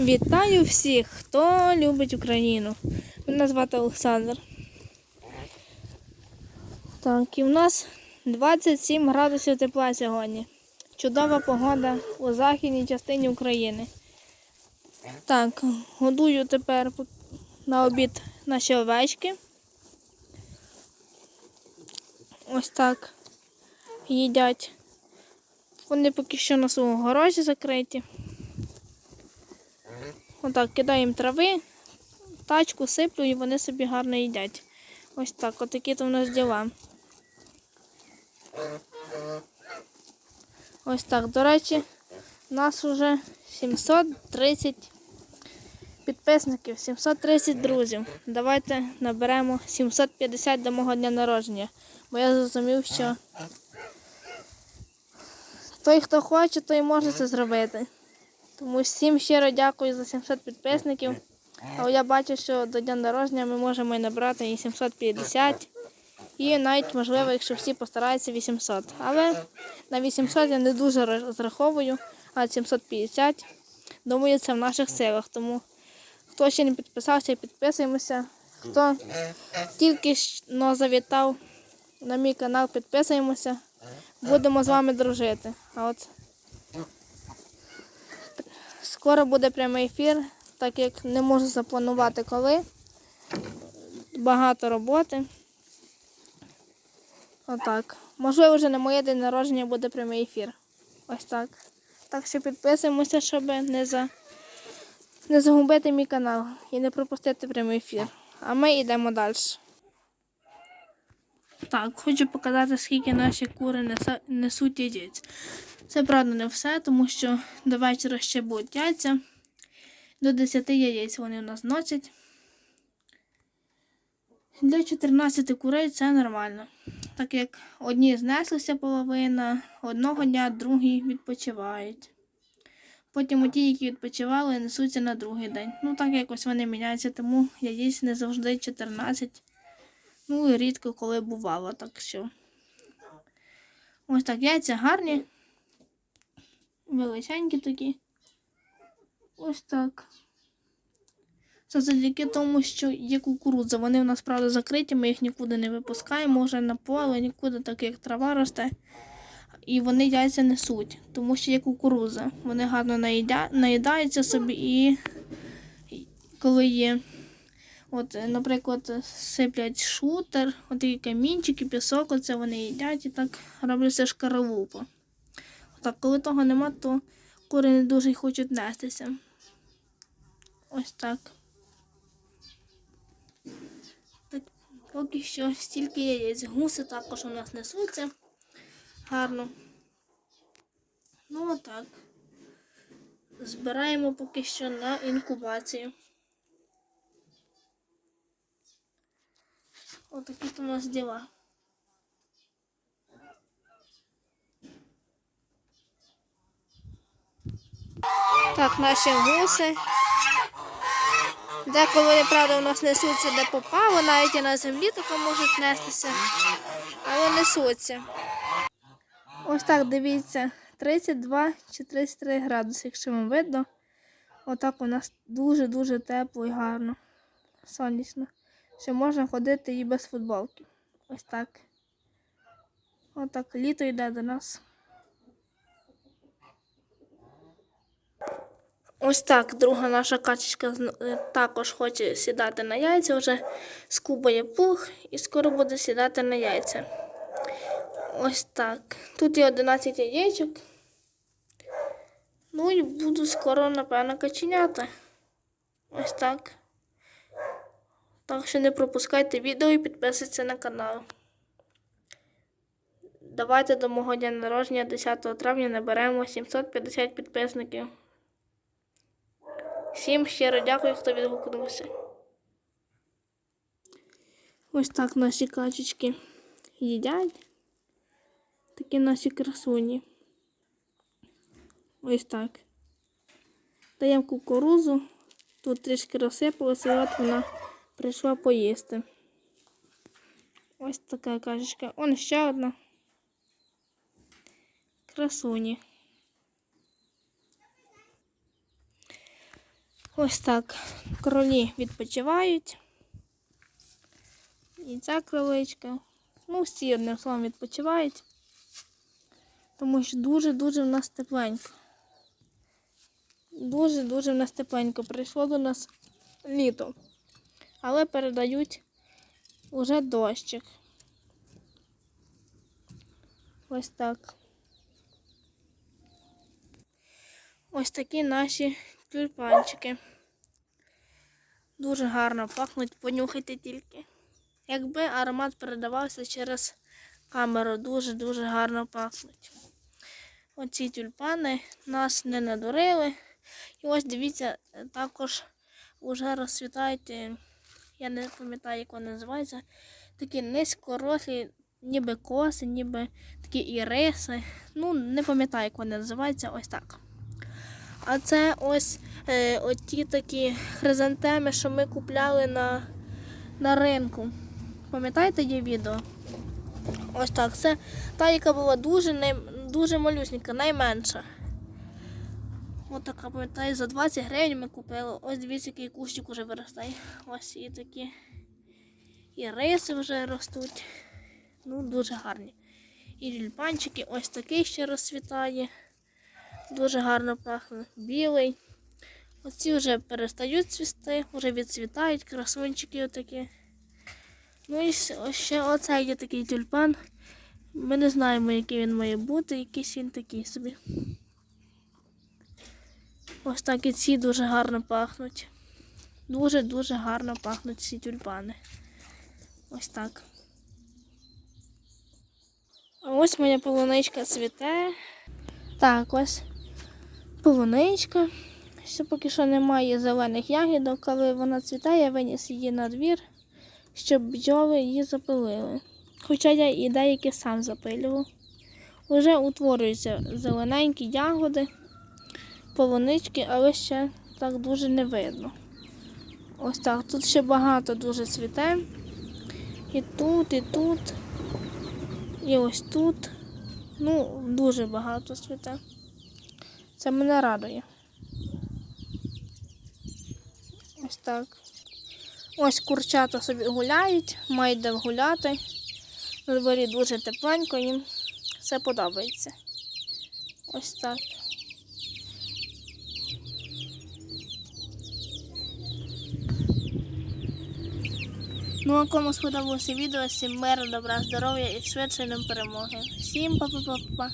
Вітаю всіх, хто любить Україну. Мене звати Олександр. Так, і в нас 27 градусів тепла сьогодні. Чудова погода у західній частині України. Так, годую тепер на обід наші овечки. Ось так їдять. Вони поки що на своєму горожі закриті. Отак, кидаю їм трави, тачку сиплю і вони собі гарно їдять. Ось так, отакі то в нас діла. Ось так, до речі, у нас вже 730 підписників, 730 друзів. Давайте наберемо 750 до мого дня народження. Бо я зрозумів, що той, хто хоче, той може це зробити. Тому всім щиро дякую за 700 підписників. Але я бачу, що до дня народження ми можемо і набрати і 750. І навіть, можливо, якщо всі постараються 800. Але на 800 я не дуже розраховую, а 750, думаю, це в наших силах. Тому хто ще не підписався, підписуємося. Хто тільки но завітав на мій канал, підписуємося. Будемо з вами дружити. А от Скоро буде прямий ефір, так як не можу запланувати коли. Багато роботи. Отак. Можливо, вже на моє день народження буде прямий ефір. Ось так. Так що підписуємося, щоб не за... не загубити мій канал і не пропустити прямий ефір. А ми йдемо далі. Так, хочу показати, скільки наші кури несуть яєць. Це правда не все, тому що до вечора ще будуть яйця. До 10 яєць вони у нас носять. Для 14 курей це нормально. Так як одні знеслися половина, одного дня другі відпочивають. Потім ті, які відпочивали, несуться на другий день. Ну так якось вони міняються, тому яєць не завжди 14. Ну і рідко коли бувало, так що. Ось так, яйця гарні величенькі такі. Ось так. Це завдяки тому, що є кукурудза. Вони в нас, правда, закриті, ми їх нікуди не випускаємо, вже на поле, нікуди, так як трава росте. І вони яйця несуть, тому що є кукурудза. Вони гарно наїдя... наїдаються собі і коли є, от, наприклад, сиплять шутер, от такі камінчики, пісок, оце вони їдять і так робляться шкаралупа. Так, коли того нема, то кури дуже хочуть нестися. Ось так. так. Поки що стільки яєць. Гуси також у нас несуться. Гарно. Ну отак. Збираємо поки що на інкубацію. Отакі то у нас діла. Так, наші гуси. Деколи, правда, у нас несуться де попало, навіть і на землі тако можуть нестися, але несуться. Ось так, дивіться, 32 чи 33 градуси, якщо вам видно. Отак у нас дуже-дуже тепло і гарно. Сонячно. Що можна ходити і без футболки. Ось так. Отак літо йде до нас. Ось так, друга наша качечка е, також хоче сідати на яйця, вже скубає пух і скоро буде сідати на яйця. Ось так. Тут є 11 яєчок. Ну і буду скоро, напевно, каченяти. Ось так. Так що не пропускайте відео і підписуйтесь на канал. Давайте до мого дня народження 10 травня наберемо 750 підписників. Всім щиро дякую, хто відгукнувся. Ось так наші качечки їдять. Такі наші красуні. Ось так. Даємо кукурузу. Тут трішки розсипалося, і от вона прийшла поїсти. Ось така качечка. Он ще одна. Красуні. Ось так. Кролі відпочивають. І ця кроличка. Ну, всі одним словом відпочивають. Тому що дуже-дуже в нас тепленько. Дуже-дуже в нас тепленько. Прийшло до нас літо. Але передають уже дощик. Ось так. Ось такі наші тюльпанчики. Дуже гарно пахнуть, понюхайте тільки. Якби аромат передавався через камеру, дуже-дуже гарно пахнуть. Оці тюльпани нас не надурили. І ось дивіться, також вже розцвітають, е, я не пам'ятаю, як вони називаються, такі низькорослі, ніби коси, ніби такі іриси. Ну, не пам'ятаю, як вони називаються, ось так. А це ось е, оті такі хризантеми, що ми купляли на, на ринку. Пам'ятаєте є відео? Ось так. Це та, яка була дуже, най, дуже малюсенька, найменша. Ось така, пам'ятаю, за 20 гривень ми купили. Ось дивіться, який кущик вже виростає. Ось і такі. І риси вже ростуть. Ну, дуже гарні. І тюльпанчики, ось такий ще розцвітає. Дуже гарно пахне. Білий. Оці вже перестають цвісти, вже відцвітають, красунчики отакі. Ну і ще оцей є такий тюльпан. Ми не знаємо, який він має бути, якийсь він такий собі. Ось так і ці дуже гарно пахнуть. Дуже-дуже гарно пахнуть ці тюльпани. Ось так. А ось моя полуничка цвіте. Так, ось полуничка. Ще поки що немає зелених ягідок, коли вона цвіте, я виніс її на двір, щоб бджоли її запилили. Хоча я і деякі сам запилював. Уже утворюються зелененькі ягоди, полунички, але ще так дуже не видно. Ось так. Тут ще багато дуже цвіте. І тут, і тут, і ось тут. Ну, дуже багато цвіте. Це мене радує. Ось так. Ось курчата собі гуляють, мають де гуляти. На дворі дуже тепленько, їм все подобається. Ось так. Ну, а кому сподобалося відео, всім миру, добра, здоров'я і швидшої нам перемоги. Всім па-па-па-па.